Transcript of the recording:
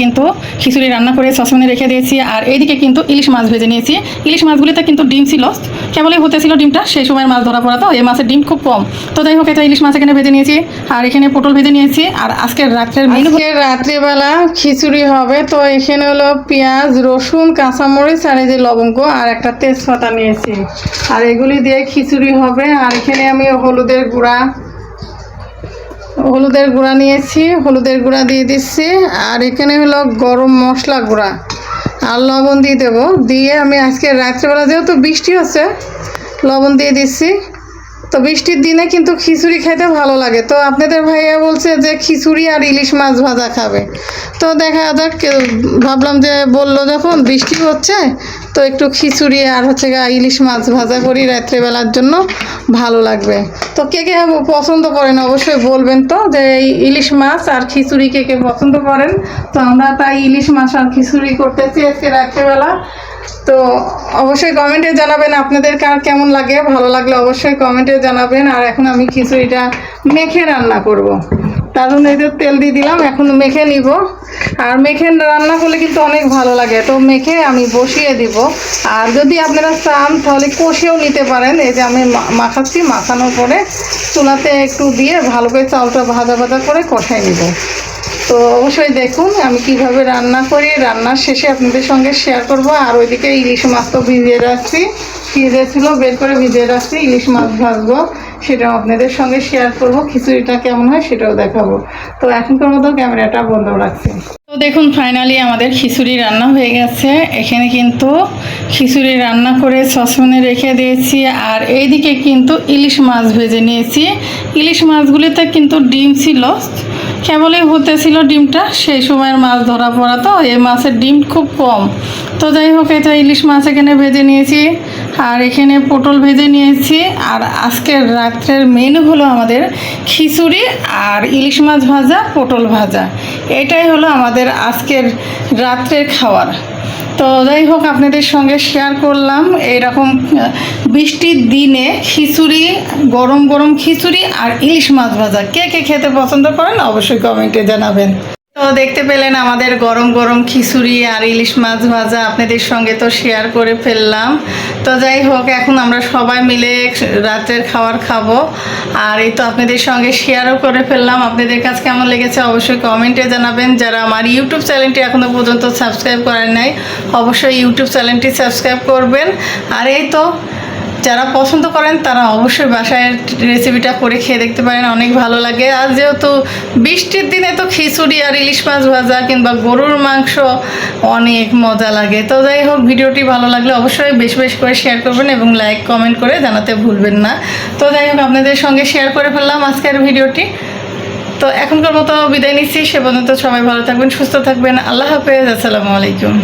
কিন্তু খিচুড়ি রান্না করে সসপ্যানে রেখে দিয়েছি। আর এইদিকে কিন্তু ইলিশ মাছ ভেজে নিয়েছি। ইলিশ মাছগুলিতে কিন্তু ডিম ছিল। কেবলই হতেছিল ডিমটা, সেই সময় মাছ ধরা পড়া তো, এই মাছের ডিম খুব কম। তো যাই হোক, এটা ইলিশ মাছ এখানে ভেজে নিয়েছি। আর এখানে পটল ভেজে নিয়েছি। আর আজকের রাত্রের মেনু রাত্রিবেলা খিচুড়ি হবে। তো এখানে হলো পেঁয়াজ, রসুন, কাঁচামরিচ আর এই যে লবঙ্গ আর একটা তেজপাতা নিয়েছি। আর এগুলি দিয়ে খিচুড়ি হবে। আর এখানে আমি হলুদের গুঁড়া হলুদের গুঁড়া নিয়েছি, হলুদের গুঁড়া দিয়ে দিচ্ছি, আর এখানে হলো গরম মশলা গুঁড়া আর লবণ দিয়ে দেবো। দিয়ে আমি আজকে রাত্রেবেলা যেহেতু বৃষ্টি হচ্ছে, লবণ দিয়ে দিচ্ছি। তো বৃষ্টির দিনে কিন্তু খিচুড়ি খেতে ভালো লাগে। তো আপনাদের ভাইয়া বলছে যে খিচুড়ি আর ইলিশ মাছ ভাজা খাবে। তো দেখা যাক ভাবলাম যে বলল যখন বৃষ্টি হচ্ছে, তো একটু খিচুড়ি আর হচ্ছে ইলিশ মাছ ভাজা করি রাত্রেবেলার জন্য, ভালো লাগবে। তো কে কে পছন্দ করেন অবশ্যই বলবেন তো, যে ইলিশ মাছ আর খিচুড়ি কে কে পছন্দ করেন। তো আমরা তাই ইলিশ মাছ আর খিচুড়ি করতেছি আজকে রাত্রেবেলা। তো অবশ্যই কমেন্টে জানাবেন আপনাদের কার কেমন লাগে, ভালো লাগলে অবশ্যই কমেন্টে জানাবেন। আর এখন আমি খিচুড়িটা মেখে রান্না করব। তার জন্য এই যে তেল দিয়ে দিলাম, এখন মেখে নিব। আর মেখে রান্না করলে কিন্তু অনেক ভালো লাগে। তো মেখে আমি বসিয়ে দিব। আর যদি আপনারা চান, তাহলে কষেও নিতে পারেন। এই যে আমি মাখাচ্ছি, মাখানোর পরে চুলাতে একটু দিয়ে ভালো করে চালটা ভাজা ভাজা করে কষাই নিব। তো অবশ্যই দেখুন, আমি কীভাবে রান্না করি, রান্নার শেষে আপনাদের সঙ্গে শেয়ার করব। আর ওইদিকে ইলিশ মাছ তো ভিজিয়ে রাখছি, ফ্রিজে ছিল, বের করে ভিজিয়ে রাখছি, ইলিশ মাছ ভাজবো, সেটাও আপনাদের সঙ্গে শেয়ার করব, খিচুড়িটা কেমন হয় সেটাও দেখাবো। তো এখনকার মতো ক্যামেরাটা বন্ধ রাখছি। তো দেখুন ফাইনালি আমাদের খিচুড়ি রান্না হয়ে গেছে। এখানে কিন্তু খিচুড়ি রান্না করে সসপ্যানে রেখে দিয়েছি, আর এইদিকে কিন্তু ইলিশ মাছ ভেজে নিয়েছি। ইলিশ মাছগুলিতে কিন্তু ডিম ছিল কেবলই হতেছিল ডিমটা, সেই সময়ের মাছ ধরা পড়া তো, এই মাছের ডিম খুব কম। তো যাই হোক, এটা ইলিশ মাছ এখানে ভেজে নিয়েছি, আর এখানে পটল ভেজে নিয়েছি, আর আজকের রাত্রের মেনু হলো আমাদের খিচুড়ি আর ইলিশ মাছ ভাজা, পটল ভাজা। এটাই হলো আমাদের আজকের রাত্রের খাবার। তো যাই হোক, আপনাদের সঙ্গে শেয়ার করলাম। এরকম বৃষ্টির দিনে খিচুড়ি, গরম গরম খিচুড়ি আর ইলিশ মাছ ভাজা। কে কে খেতে পছন্দ করেন অবশ্যই কমেন্টে জানাবেন। তো দেখতে পেলেন আমাদের গরম গরম খিচুড়ি আর ইলিশ মাছ ভাজা আপনাদের সঙ্গে তো শেয়ার করে ফেললাম। তো যাই হোক, এখন আমরা সবাই মিলে রাতের খাবার খাব। আর এই তো আপনাদের সঙ্গে শেয়ারও করে ফেললাম। আপনাদের কাছে কেমন লেগেছে অবশ্যই কমেন্টে জানাবেন। যারা আমার ইউটিউব চ্যানেলটি এখনও পর্যন্ত সাবস্ক্রাইব করেন নাই, অবশ্যই ইউটিউব চ্যানেলটি সাবস্ক্রাইব করবেন। আর এই তো যারা পছন্দ করেন তারা অবশ্যই বাসায় রেসিপিটা করে খেয়ে দেখতে পারেন, অনেক ভালো লাগে। আর যেহেতু বৃষ্টির দিনে তো খিচুড়ি আর ইলিশ মাছ ভাজা কিংবা গরুর মাংস অনেক মজা লাগে। তো যাই হোক, ভিডিওটি ভালো লাগলে অবশ্যই বেশ বেশ করে শেয়ার করবেন এবং লাইক কমেন্ট করে জানাতে ভুলবেন না। তো যাই হোক, আপনাদের সঙ্গে শেয়ার করে ফেললাম আজকের ভিডিওটি। তো এখনকার মতো বিদায় নিচ্ছি। সে পর্যন্ত সবাই ভালো থাকবেন, সুস্থ থাকবেন। আল্লাহ হাফেজ, আসসালামু আলাইকুম।